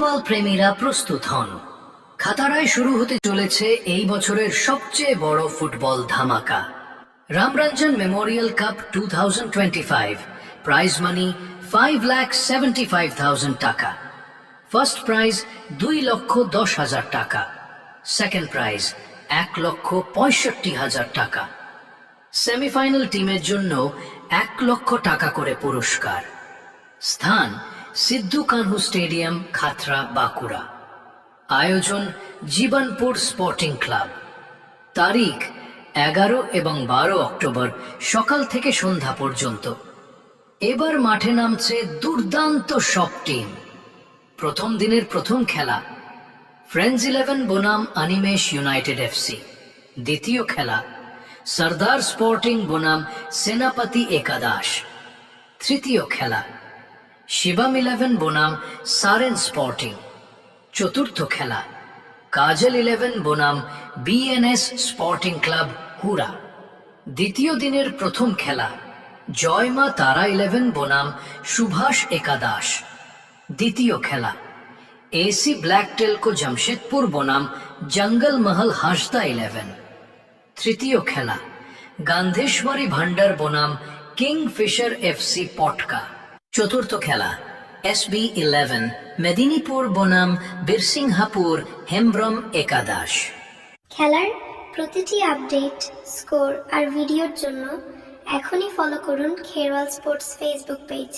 Football প্রেমীরা প্রস্তুত হন। খাতারায় শুরু হতে চলেছে এই বছরের সবচেয়ে বড় ফুটবল ধামাকা। Ramranjan memorial cup two prize money five lakh seventy five thousand টাকা। ফার্স্ট প্রাইজ দুই লক্ষ দশ হাজার টাকা। সেকেন্ড প্রাইজ এক লক্ষ পঁয়ষট্টি হাজার টাকা। সেমিফাইনাল টিমের জন্য এক লক্ষ টাকা করে পুরস্কার। স্থান সিদ্ধু কানহু স্টেডিয়াম, খাতরা, বাঁকুড়া। আয়োজন জীবনপুর স্পোর্টিং ক্লাব। তারিখ এগারো এবং বারো অক্টোবর সকাল থেকে সন্ধ্যা পর্যন্ত। এবার মাঠে নামছে দুর্দান্ত সব টিম। প্রথম দিনের প্রথম খেলা ফ্রেন্ডস ইলেভেন, বনাম অনিমেষ ইউনাইটেড এফসি দ্বিতীয় খেলা, সর্দার স্পোর্টিং বনাম সেনাপতি একাদাশ তৃতীয় খেলা শিবাম ইলেভেন বনাম সারেন স্পোর্টিং চতুর্থ খেলা, কাজল ইলেভেন বনাম বিএনএস স্পোর্টিং ক্লাব হুরা। দ্বিতীয় দিনের প্রথম খেলা, জয়মা তারা ইলেভেন বনাম সুভাষ একাদাশ। দ্বিতীয় খেলা এসি ব্ল্যাক টেলকো জামশেদপুর বনাম জঙ্গল মহল হাসদা ইলেভেন তৃতীয় খেলা, গান্ধেশ্বরী ভান্ডার বনাম কিং ফিশার এফসি পটকা। চতুর্থ খেলা এস বি ইলেভেন মেদিনীপুর, বনাম, বীরসিংহাপুর, হেমব্রম একাদশ। খেলার প্রতিটি আপডেট, স্কোর আর ভিডিওর জন্য এখনই ফলো করুন খেরওয়াল স্পোর্টস ফেসবুক পেজ